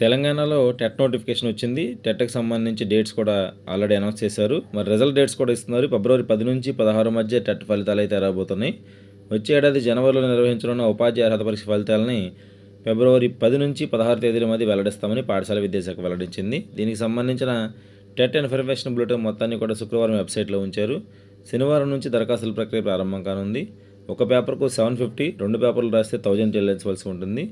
తెలంగాణలో TET notification వచ్చింది. టెట్కి సంబంధించి డేట్స్ కూడా ఆల్రెడీ అనౌన్స్ చేశారు. మరి రిజల్ట్ డేట్స్ కూడా ఇస్తున్నారు. ఫిబ్రవరి పది నుంచి పదహారు మధ్య టెట్ ఫలితాలు అయితే రాబోతున్నాయి. వచ్చే ఏడాది జనవరిలో నిర్వహించనున్న ఉపాధ్యాయ అర్హత పరీక్ష ఫలితాలని ఫిబ్రవరి పది నుంచి పదహారు తేదీల మధ్య వెల్లడిస్తామని పాఠశాల విద్యాశాఖ వెల్లడించింది. దీనికి సంబంధించిన టెట్ ఇన్ఫర్మేషన్ బులెటిన్ మొత్తాన్ని కూడా శుక్రవారం వెబ్సైట్లో ఉంచారు. శనివారం నుంచి దరఖాస్తుల ప్రక్రియ ప్రారంభం కానుంది. ఒక పేపర్కు సెవెన్ ఫిఫ్టీ రెండు పేపర్లు రాస్తే థౌజండ్ చెల్లించవలసి ఉంటుంది.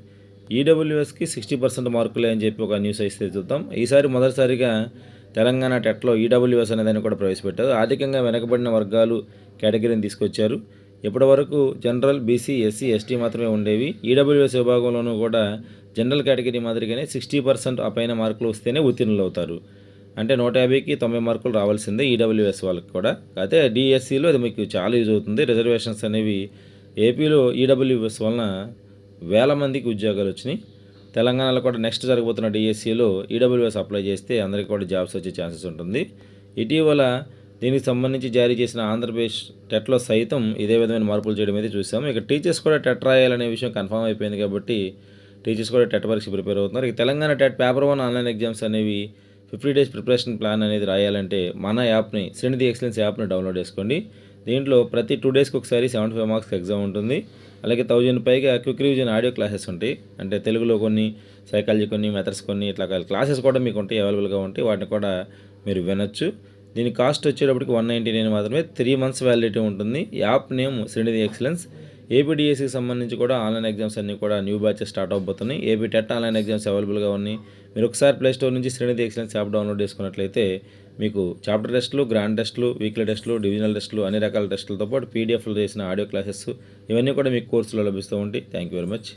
ఈడబ్ల్యూఎస్కి సిక్స్టీ పర్సెంట్ మార్కులే అని చెప్పి ఒక న్యూస్ అయితే చూద్దాం. ఈసారి మొదటిసారిగా తెలంగాణ టెట్లో ఈడబ్ల్యూఎస్ అనేదాన్ని కూడా ప్రవేశపెట్టారు. ఆర్థికంగా వెనకబడిన వర్గాలు కేటగిరీని తీసుకొచ్చారు. ఇప్పటి వరకు జనరల్ బీసీ ఎస్సీ ఎస్టీ మాత్రమే ఉండేవి. ఈడబ్ల్యూఎస్ విభాగంలోనూ కూడా జనరల్ కేటగిరీ మాదిరిగానే సిక్స్టీ పర్సెంట్ ఆ పైన మార్కులు వస్తేనే ఉత్తీర్ణులు అవుతారు అంటే నూట యాభైకి తొంభై మార్కులు రావాల్సిందే ఈడబ్ల్యూఎస్ వాళ్ళకి కూడా. అయితే డిఎస్సిలో అది మీకు చాలా యూజ్ అవుతుంది. రిజర్వేషన్స్ అనేవి ఏపీలో ఈడబ్ల్యూఎస్ వలన వేల మందికి ఉద్యోగాలు వచ్చినాయి. తెలంగాణలో కూడా నెక్స్ట్ జరగబోతున్న డిఎస్సిలో ఈడబ్ల్యూఎస్ అప్లై చేస్తే అందరికీ కూడా జాబ్స్ వచ్చే ఛాన్సెస్ ఉంటుంది. ఇటీవల దీనికి సంబంధించి జారీ చేసిన ఆంధ్రప్రదేశ్ టెట్లో సైతం ఇదే విధమైన మార్పులు చేయడం అయితే చూసాము. ఇక టీచర్స్ కూడా టెట్ రాయాలనే విషయం కన్ఫర్మ్ అయిపోయింది కాబట్టి టీచర్స్ కూడా టెట్ పరీక్ష ప్రిపేర్ అవుతున్నారు. ఇక Telangana TET paper one online exams అనేవి ఫిఫ్టీ డేస్ ప్రిపరేషన్ ప్లాన్ అనేది రాయాలంటే మన యాప్ని శ్రేణిధి ఎక్సలెన్స్ యాప్ని డౌన్లోడ్ చేసుకోండి. దీంట్లో ప్రతి టూ డేస్కి ఒకసారి సెవెంటీ ఫైవ్ మార్క్స్ ఎగ్జామ్ ఉంటుంది. అలాగే థౌజండ్ పైగా క్విక్ రివిజన్ ఆడియో క్లాసెస్ ఉంటాయి. అంటే తెలుగులో కొన్ని సైకాలజీ కొన్ని మెథడ్స్ కొన్ని ఇట్లా క్లాసెస్ కూడా మీకు ఉంటాయి అవైలబుల్గా ఉంటాయి. వాటిని కూడా మీరు వినొచ్చు. దీని కాస్ట్ వచ్చేటప్పటికి వన్ నైంటీ నైన్ మాత్రమే. త్రీ మంత్స్ వ్యాలిడిటీ ఉంటుంది. యాప్ నేమ్ శ్రీనిధి ఎక్సలెన్స్ ఏపీడిఎస్సికి సంబంధించి కూడా ఆన్లైన్ ఎగ్జామ్స్ అన్నీ కూడా న్యూ బ్యాచెస్ స్టార్ట్ అవబోతున్నాయి. ఏపీ టెట్ ఆన్లైన్ ఎగ్జామ్స్ అవైలబుల్గా ఉన్నాయి. మీరు ఒకసారి ప్లే స్టోర్ నుంచి శ్రీనిధి ఎక్సలెన్స్ యాప్ డౌన్లోడ్ చేసుకున్నట్లయితే మీకు చాప్టర్ టెస్టులు గ్రాండ్ టెస్టులు వీక్లీ టెస్టులు డివిజనల్ టెస్టులు అన్ని రకాల టెస్టులతో పాటు పీడిఎఫ్లు చేసిన ఆడియో క్లాసెస్ ఇవన్నీ కూడా మీకు కోర్సులో లభిస్తూ ఉంటాయి. Thank you very much